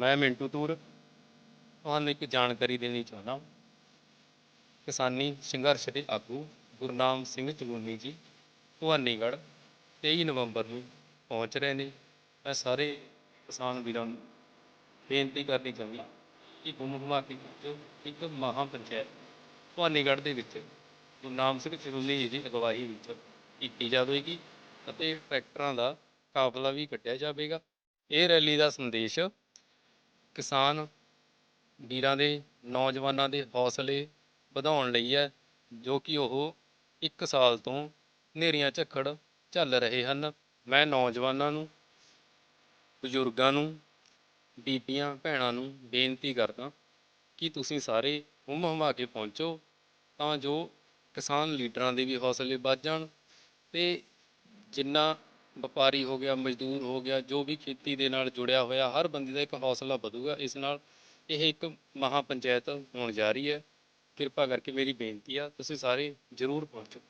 ਮੈਂ ਮਿੰਟੂ ਤੂਰ। ਤੁਹਾਨੂੰ ਇੱਕ ਜਾਣਕਾਰੀ ਦੇਣੀ ਚਾਹੁੰਦਾ ਕਿਸਾਨੀ ਸੰਘਰਸ਼ ਦੇ ਆਗੂ ਗੁਰਨਾਮ ਸਿੰਘ ਚਲੂਨੀ ਜੀ ਭਵਾਨੀਗੜ੍ਹ 23 ਨਵੰਬਰ ਨੂੰ ਪਹੁੰਚ ਰਹੇ ਨੇ। ਮੈਂ ਸਾਰੇ ਕਿਸਾਨ ਵੀਰਾਂ ਨੂੰ ਬੇਨਤੀ ਕਰਨੀ ਚਾਹੁੰਦੀ ਕਿ ਗੁੰਮ ਘੁਮਾ ਕੇ ਜੋ ਇੱਕ ਮਹਾਂ ਪੰਚਾਇਤ ਭਵਾਨੀਗੜ੍ਹ ਦੇ ਵਿੱਚ ਗੁਰਨਾਮ ਸਿੰਘ ਚਲੂਨੀ ਜੀ ਦੀ ਅਗਵਾਈ ਵਿੱਚ ਕੀਤੀ ਜਾਵੇਗੀ ਅਤੇ ਟਰੈਕਟਰਾਂ ਦਾ ਕਾਫਲਾ ਵੀ ਕੱਢਿਆ ਜਾਵੇਗਾ। ਇਹ ਰੈਲੀ ਦਾ ਸੰਦੇਸ਼ ਕਿਸਾਨ ਵੀਰਾਂ ਦੇ, ਨੌਜਵਾਨਾਂ ਦੇ ਹੌਸਲੇ ਵਧਾਉਣ ਲਈ ਹੈ, ਜੋ ਕਿ ਉਹ ਇੱਕ ਸਾਲ ਤੋਂ ਹਨੇਰੀਆਂ ਝੱਖੜ ਝੱਲ ਰਹੇ ਹਨ। ਮੈਂ ਨੌਜਵਾਨਾਂ ਨੂੰ, ਬਜ਼ੁਰਗਾਂ ਨੂੰ, ਬੀਬੀਆਂ, ਭੈਣਾਂ ਨੂੰ ਬੇਨਤੀ ਕਰਦਾ ਕਿ ਤੁਸੀਂ ਸਾਰੇ ਹੁੰਮ ਹਮਾ ਕੇ ਪਹੁੰਚੋ ਤਾਂ ਜੋ ਕਿਸਾਨ ਲੀਡਰਾਂ ਦੇ ਵੀ ਹੌਸਲੇ ਵੱਧ ਜਾਣ ਅਤੇ ਜਿੰਨਾ ਵਪਾਰੀ ਹੋ ਗਿਆ, ਮਜ਼ਦੂਰ ਹੋ ਗਿਆ, ਜੋ ਵੀ ਖੇਤੀ ਦੇ ਨਾਲ ਜੁੜਿਆ ਹੋਇਆ, ਹਰ ਬੰਦੇ ਦਾ ਇੱਕ ਹੌਸਲਾ ਵਧੂਗਾ। ਇਸ ਨਾਲ ਇਹ ਇੱਕ ਮਹਾਂ ਪੰਚਾਇਤ ਹੋਣ ਜਾ ਰਹੀ ਹੈ। ਕਿਰਪਾ ਕਰਕੇ ਮੇਰੀ ਬੇਨਤੀ ਆ, ਤੁਸੀਂ ਸਾਰੇ ਜ਼ਰੂਰ ਪਹੁੰਚੋ।